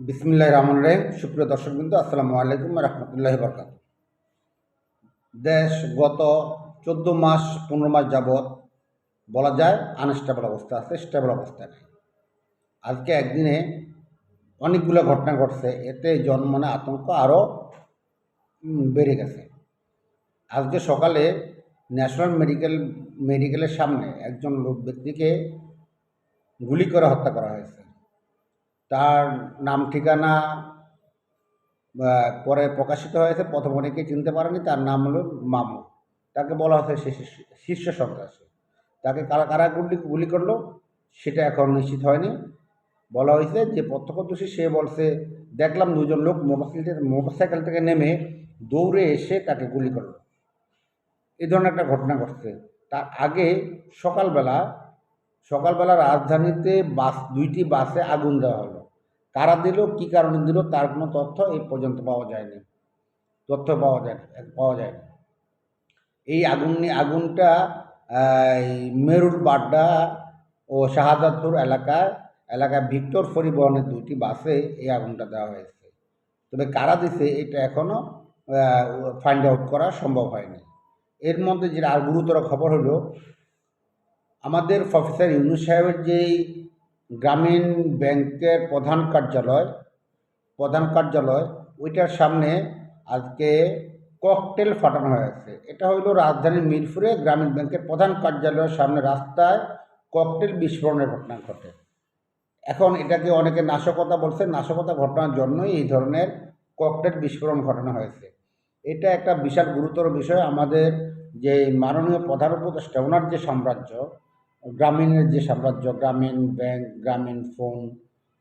বিসমিল্লাহ রহমান রহিম। সুপ্রিয় দর্শক বিন্দু আসসালামু আলাইকুম রহমতুল্লাহ বরকাত দেশ গত চোদ্দ মাস, পনেরো মাস যাবৎ বলা যায় আনস্টেবল অবস্থা আছে স্টেবল অবস্থা নেই। আজকে একদিনে অনেকগুলো ঘটনা ঘটছে, এতে জনমনে আতঙ্ক আরও বেড়ে গেছে। আজকে সকালে ন্যাশনাল মেডিকেল, মেডিকেলের সামনে একজন লোক ব্যক্তিকে গুলি করে হত্যা করা হয়েছে। তার নাম ঠিকানা পরে প্রকাশিত হয়েছে, প্রথম অনেকে চিনতে পারেনি, তার নাম হলো মামু। তাকে বলা হয়েছে শীর্ষ- সন্ত্রাসী। তাকে কারা কারা গুলি গুলি করল, সেটা এখন নিশ্চিত হয়নি। বলা হয়েছে যে প্রত্যক্ষদর্শী সে বলছে, দেখলাম দুজন লোক মোটরসাইকেল মোটরসাইকেল থেকে নেমে দৌড়ে এসে তাকে গুলি করল। এই ধরনের একটা ঘটনা ঘটছে। তার আগে সকালবেলা সকালবেলা রাজধানীতে বাস, দুইটি বাসে আগুন দেওয়া হলো। কারা দিল, কী কারণে দিল, তার কোনো তথ্য এই পর্যন্ত পাওয়া যায়নি। তথ্য পাওয়া যায়, পাওয়া যায়নি। এই আগুন নিয়ে, আগুনটা মেরুর বাড্ডা ও শাহাদাতপুর এলাকায় এলাকায় ভিক্টর পরিবহনের দুটি বাসে এই আগুনটা দেওয়া হয়েছে। তবে কারা দিছে, এটা এখনও ফাইন্ড আউট করা সম্ভব হয়নি। এর মধ্যে যেটা আর গুরুতর খবর হলো, আমাদের প্রফেসর ইউনুস সাহেবের যেই গ্রামীণ ব্যাংকের প্রধান কার্যালয় প্রধান কার্যালয়, ওইটার সামনে আজকে ককটেল ফাটানো হয়েছে। এটা হইল রাজধানীর মিরপুরে গ্রামীণ ব্যাংকের প্রধান কার্যালয়ের সামনে রাস্তায় ককটেল বিস্ফোরণের ঘটনা ঘটে। এখন এটাকে অনেকে নাশকতা বলছে। নাশকতা ঘটনার জন্যই এই ধরনের ককটেল বিস্ফোরণ ঘটানো হয়েছে। এটা একটা বিশাল গুরুতর বিষয়। আমাদের যে মাননীয় প্রধান উপদেষ্টা, ওনার যে সাম্রাজ্য গ্রামীণের যে সাম্রাজ্য, গ্রামীণ ব্যাংক, গ্রামীণ ফোন,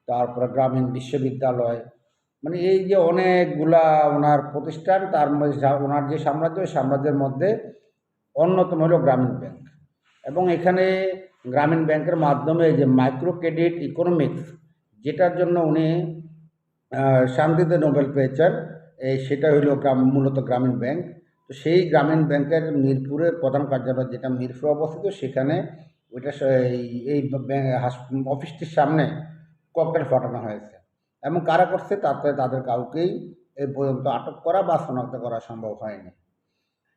তারপরে গ্রামীণ বিশ্ববিদ্যালয় মানে এই যে অনেকগুলা ওনার প্রতিষ্ঠান, তার মধ্যে ওনার যে সাম্রাজ্য সাম্রাজ্যের মধ্যে অন্যতম হলো গ্রামীণ ব্যাংক। এবং এখানে গ্রামীণ ব্যাংকের মাধ্যমে যে মাইক্রো ক্রেডিট ইকোনমিক্স, যেটার জন্য উনি শান্তিতে নোবেল পেয়েছেন, এই সেটা হইল গ্রাম, মূলত গ্রামীণ ব্যাংক। তো সেই গ্রামীণ ব্যাংকের মিরপুরের প্রধান কার্যালয় যেটা মিরপুরে অবস্থিত, সেখানে ওইটা এই- অফিসটির সামনে ককটেল ফাটানো হয়েছে। এবং কারা করছে তাতে তাদের কাউকেই এই পর্যন্ত আটক করা বা শনাক্ত করা সম্ভব হয়নি।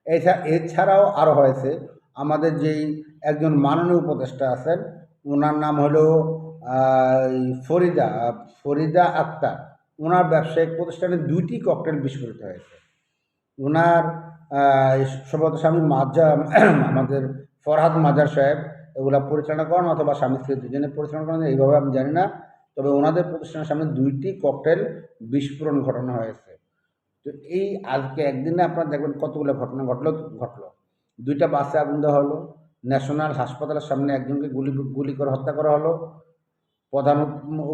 এছাড়া এছাড়াও আরও হয়েছে, আমাদের যেই একজন মাননীয় উপদেষ্টা আছেন ওনার নাম হলো ফরিদা ফরিদা আক্তার। ওনার ব্যবসায়িক প্রতিষ্ঠানে দুইটি ককটেল বিস্ফোরিত হয়েছে। ওনার সম্ভবত স্বামী মাজা আমাদের ফরহাদ মাজার সাহেব এগুলা পরিচালনা করেন অথবা স্বামী স্ত্রী দুজনে পরিচালনা করেন, এইভাবে আমি জানি না। তবে ওনাদের প্রতিষ্ঠানের সামনে দুইটি ককটেল বিস্ফোরণ ঘটানো হয়েছে। তো এই আজকে একদিনে আপনারা দেখবেন কতগুলো ঘটনা ঘটলো ঘটলো। দুইটা বাসে আগুন দেওয়া হলো, ন্যাশনাল হাসপাতালের সামনে একজনকে গুলি গুলি করে হত্যা করা হলো। প্রধান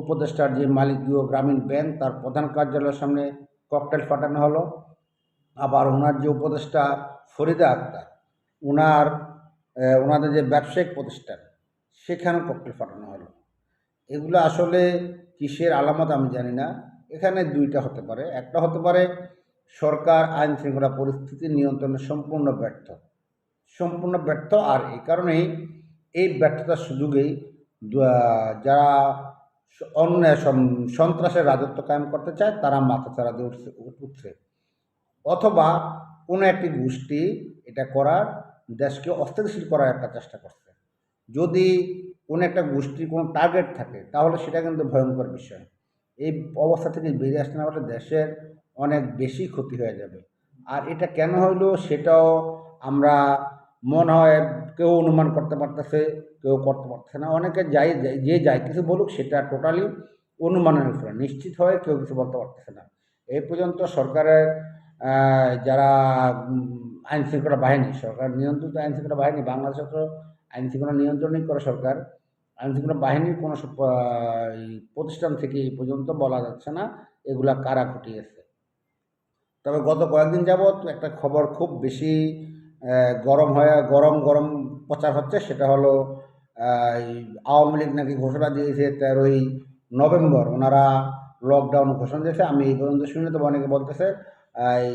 উপদেষ্টার যে মালিকীয় গ্রামীণ ব্যাংক, তার প্রধান কার্যালয়ের সামনে ককটেল ফাটানো হলো। আবার ওনার যে উপদেষ্টা ফরিদা আক্তার, ওনার ওনাদের যে ব্যবসায়িক প্রতিষ্ঠান, সেখানেও ককটেল ফাটানো হলো। এগুলো আসলে কিসের আলামত আমি জানি না। এখানে দুইটা হতে পারে। একটা হতে পারে, সরকার আইন শৃঙ্খলা পরিস্থিতি নিয়ন্ত্রণে সম্পূর্ণ ব্যর্থ। সম্পূর্ণ ব্যর্থ, আর এই কারণেই এই ব্যর্থতার সুযোগেই যারা সম- সন্ত্রাসের রাজত্ব কায়েম করতে চায়, তারা মাথা চারা দিয়ে উঠছে উঠছে। অথবা কোনো একটি গোষ্ঠী এটা করার দেশকে অস্থিতিশীল করার একটা চেষ্টা করছে। যদি কোনো একটা গোষ্ঠীর কোনো টার্গেট থাকে, তাহলে সেটা কিন্তু ভয়ঙ্কর বিষয়। এই অবস্থা থেকে বেরিয়ে আসতে না দেশের অনেক বেশি ক্ষতি হয়ে যাবে। আর এটা কেন হইল সেটাও আমরা মনে হয় কেউ অনুমান করতে পারতেছে, কেউ করতে পারতেছে না। অনেকে যাই, যে যাই কিছু বলুক সেটা টোটালি অনুমানের উপরে, নিশ্চিত হয়ে কেউ কিছু বলতে পারতেছে না। এই পর্যন্ত সরকারের যারা আইন শৃঙ্খলা বাহিনী, সরকার নিয়ন্ত্রিত আইন শৃঙ্খলা বাহিনী, বাংলাদেশে তো আইন শৃঙ্খলা নিয়ন্ত্রণই করে সরকার। আইন শৃঙ্খলা বাহিনীর কোনো প্রতিষ্ঠান থেকে এই পর্যন্ত বলা যাচ্ছে না, এগুলা কারা ঘটিয়েছে তবে গত কয়েকদিন যাবৎ একটা খবর খুব বেশি গরম হয়ে, গরম গরম প্রচার হচ্ছে, সেটা হলো আওয়ামী লীগ নাকি ঘোষণা দিয়েছে তেরোই নভেম্বর, ওনারা লকডাউন ঘোষণা দিয়েছে, আমি এই পর্যন্ত শুনে তো অনেকে বলতেছে এই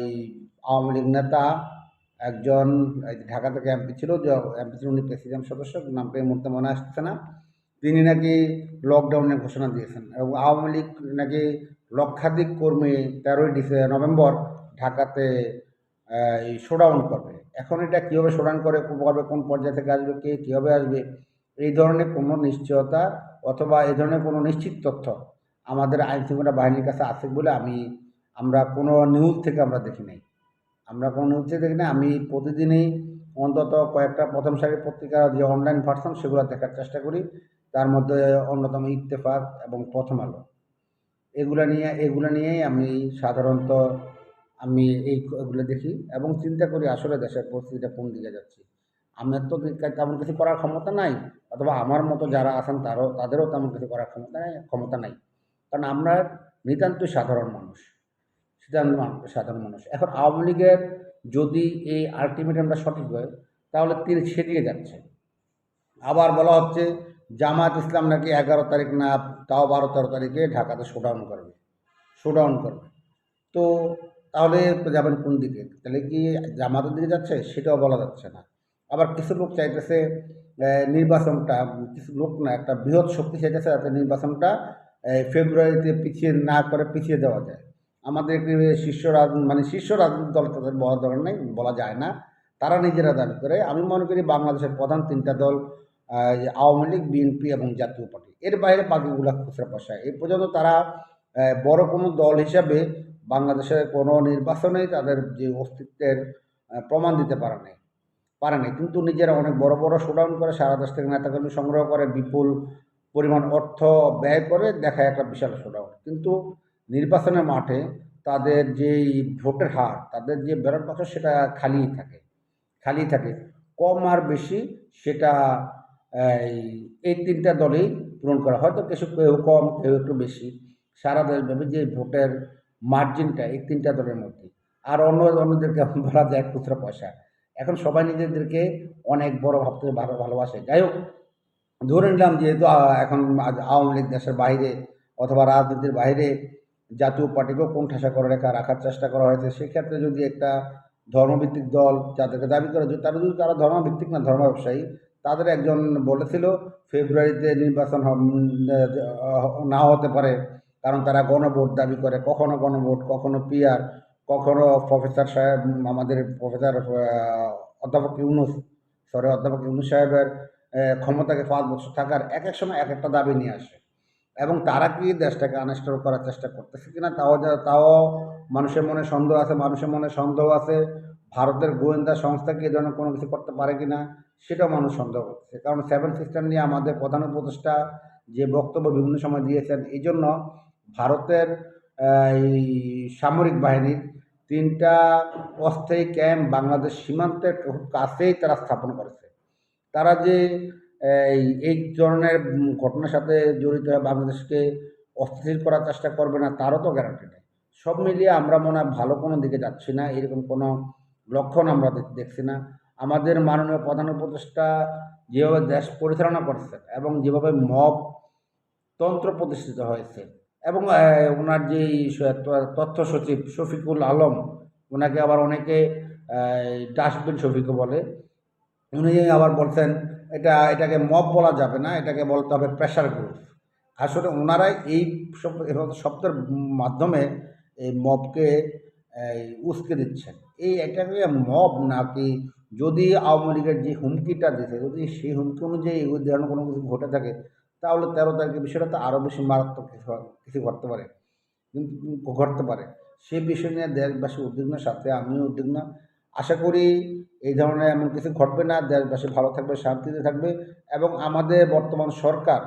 আওয়ামী লীগ নেতা একজন ঢাকা থেকে এমপি ছিল, যে এমপি ছিল, উনি প্রেসিডেন্ট সদস্য নামটা এই মুহূর্তে মনে আসছে না। তিনি নাকি লকডাউনের ঘোষণা দিয়েছেন এবং আওয়ামী লীগ নাকি লক্ষাধিক কর্মী তেরোই ডিসে নভেম্বর ঢাকাতে, এই শোডাউন করবে। এখন এটা কীভাবে শোডাউন করে করবে কোন পর্যায় থেকে আসবে, কে কীভাবে আসবে, এই ধরনের কোনো নিশ্চয়তা অথবা এই ধরনের কোনো নিশ্চিত তথ্য আমাদের আইনশৃঙ্খলা বাহিনীর কাছে আছে বলে আমি আমরা কোনো নিউজ থেকে আমরা দেখি নাই। আমরা কোনো নিউজ থেকে দেখি না আমি প্রতিদিনই অন্তত কয়েকটা প্রথম সারির পত্রিকা যে অনলাইন ভার্সন সেগুলো দেখার চেষ্টা করি। তার মধ্যে অন্যতম ইত্তেফাক এবং প্রথম আলো। এগুলো নিয়ে, এগুলো নিয়েই আমি সাধারণত আমি এই এগুলো দেখি এবং চিন্তা করি আসলে দেশের পরিস্থিতিটা কোন দিকে যাচ্ছে। আমার তো তেমন কিছু করার ক্ষমতা নাই। অথবা আমার মতো যারা আছেন তারও, তাদেরও তেমন কিছু করার ক্ষমতা নাই ক্ষমতা নাই। কারণ আমরা নিতান্তই সাধারণ মানুষ। সাধারণ সাধারণ মানুষ। এখন আওয়ামী লীগের যদি এই আলটিমেটামটা সঠিক হয়, তাহলে তিনি সেদিকে যাচ্ছে আবার বলা হচ্ছে জামাত ইসলাম নাকি এগারো তারিখ না, তাও বারো তেরো তারিখে ঢাকাতে শোডাউন করবে। শোডাউন করবে। তো তাহলে যাবেন কোন দিকে? তাহলে কি জামাতের দিকে যাচ্ছে? সেটাও বলা যাচ্ছে না। আবার কিছু লোক চাইতেছে নির্বাচনটা, কিছু লোক না, একটা বৃহৎ শক্তি চাইতেছে যাতে নির্বাচনটা ফেব্রুয়ারিতে পিছিয়ে না করে পিছিয়ে দেওয়া যায়। আমাদের শীর্ষ মানে শীর্ষ রাজনৈতিক দল তাদের বলা দরকার নেই, বলা যায় না। তারা নিজেরা দাবি করে। আমি মনে করি বাংলাদেশের প্রধান তিনটা দল আওয়ামী লীগ, বিএনপি এবং জাতীয় পার্টি। এর বাইরে বাকিগুলা খুচরা পয়সা। এই পর্যন্ত তারা বড় কোনো দল হিসাবে বাংলাদেশের কোনো নির্বাচনেই তাদের যে অস্তিত্বের প্রমাণ দিতে পারে নাই পারে নাই। কিন্তু নিজেরা অনেক বড় বড় শোডাউন করে, সারা দেশ থেকে নেতাকর্মী সংগ্রহ করে, বিপুল পরিমাণ অর্থ ব্যয় করে, দেখায় একটা বিশাল শোডাউন কিন্তু নির্বাচনের মাঠে তাদের যেই ভোটের হার, তাদের যে ব্যালট বাক্স সেটা খালি থাকে খালি থাকে। কম আর বেশি সেটা, এই তিনটা দলেই পূরণ করা। হয়তো কিছু কেউ কম, কেউ একটু বেশি। সারা দেশব্যাপী যে ভোটের মার্জিনটা এই তিনটা দলের মধ্যে। আর অন্য অন্যদেরকে বলা যায় খুচরা পয়সা। এখন সবাই নিজেদেরকে অনেক বড় ভাবতে ভালো, ভালোবাসে। যাই হোক, ধরে নিলাম যেহেতু এখন আওয়ামী লীগ দেশের বাইরে অথবা রাজনীতির বাইরে জাতীয় পার্টিকেও কোণঠাসা করে রেখা, রাখার চেষ্টা করা হয়েছে। সেক্ষেত্রে যদি একটা ধর্মভিত্তিক দল যাদেরকে দাবি করে যে তারা যদি তারা ধর্মভিত্তিক না ধর্ম ব্যবসায়ী তাদের একজন বলেছিল ফেব্রুয়ারিতে নির্বাচন না হতে পারে, কারণ তারা গণভোট দাবি করে। কখনো গণভোট, কখনো পিয়ার কখনো প্রফেসর সাহেব, আমাদের প্রফেসর অধ্যাপক ইউনুস সরি অধ্যাপক ইউনুস সাহেবের ক্ষমতাকে পাঁচ বছর থাকার এক এক সময় এক একটা দাবি নিয়ে আসে। এবং তারা কি দেশটাকে আনস্টল করার চেষ্টা করতেছে কিনা, তাও যা- তাও মানুষের মনে সন্দেহ আছে, মানুষের মনে সন্দেহ আছে, ভারতের গোয়েন্দা সংস্থা কি এই ধরনের কোনো কিছু করতে পারে কিনা, সেটাও মানুষ সন্দেহ করছে কারণ সেভেন সিস্টেম নিয়ে আমাদের প্রধান উপদেষ্টা যে বক্তব্য বিভিন্ন সময় দিয়েছেন, এই জন্য ভারতের এই সামরিক বাহিনীর তিনটা অস্থায়ী ক্যাম্প বাংলাদেশ সীমান্তের কাছেই তারা স্থাপন করেছে। তারা যে এই ধরনের ঘটনার সাথে জড়িত হয়ে বাংলাদেশকে অস্থিতিশীল করার চেষ্টা করবে না, তারও তো গ্যারান্টি নেই। সব মিলিয়ে আমরা মনে হয় ভালো কোনো দিকে যাচ্ছি না, এরকম কোনো লক্ষণ আমরা দেখ- দেখছি না। আমাদের মাননীয় প্রধান উপদেষ্টা যেভাবে দেশ পরিচালনা করছেন এবং যেভাবে মব তন্ত্র প্রতিষ্ঠিত হয়েছে এবং ওনার যে তথ্য সচিব শফিকুল আলম, ওনাকে আবার অনেকে ডাস্টবিন শফিকও বলে উনি আবার বলছেন, এটা, এটাকে মব বলা যাবে না, এটাকে বলতে হবে প্রেশার গ্রুপ আসলে ওনারাই এই সব শব্দের মাধ্যমে এই মবকে উস্কে দিচ্ছেন। এই এটাকে মব নাকি যদি আওয়ামী লীগের যে হুমকিটা দিতে যদি সেই হুমকি অনুযায়ী ধরনের কোনো কিছু ঘটে থাকে, তাহলে তেরো তারিখের বিষয়টা তো আরও বেশি মারাত্মক কিছু কিছু ঘটতে পারে। কিন্তু, ঘটতে পারে। সেই বিষয় নিয়ে দেশবাসী উদ্বিগ্ন, সাথে আমিও উদ্বিগ্ন। আশা করি এই ধরনের এমন কিছু ঘটবে না। দেশবাসী ভালো থাকবে, শান্তিতে থাকবে এবং আমাদের বর্তমান সরকার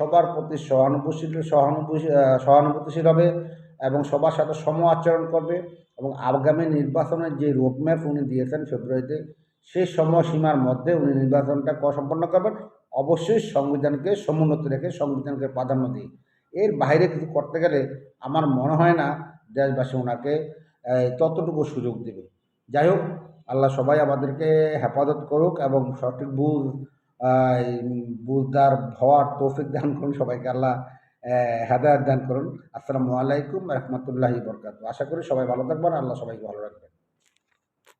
সবার প্রতি সহানুভূতিশীল, সহানুভূতি সহানুভূতিশীল হবে এবং সবার সাথে সম আচরণ করবে এবং আগামী নির্বাচনের যে রোডম্যাপ উনি দিয়েছেন ফেব্রুয়ারিতে, সেই সময়সীমার মধ্যে উনি নির্বাচনটা সম্পন্ন করবেন। অবশ্যই সংবিধানকে সমুন্নত রেখে সংবিধানকে প্রাধান্য দিয়ে এর বাইরে কিছু করতে গেলে আমার মনে হয় না দেশবাসী ওনাকে ততটুকু সুযোগ দেবে। যাই হোক আল্লাহ সবাই আমাদেরকে হেফাজত করুক এবং সঠিক বুঝ বুঝদার হওয়ার তৌফিক দান করুন, সবাইকে আল্লাহ হেদায়ত দান করুন। আসসালামু আলাইকুম রহমতুল্লাহি বরকাত আশা করি সবাই ভালো থাকবেন, আল্লাহ সবাইকে ভালো রাখবেন।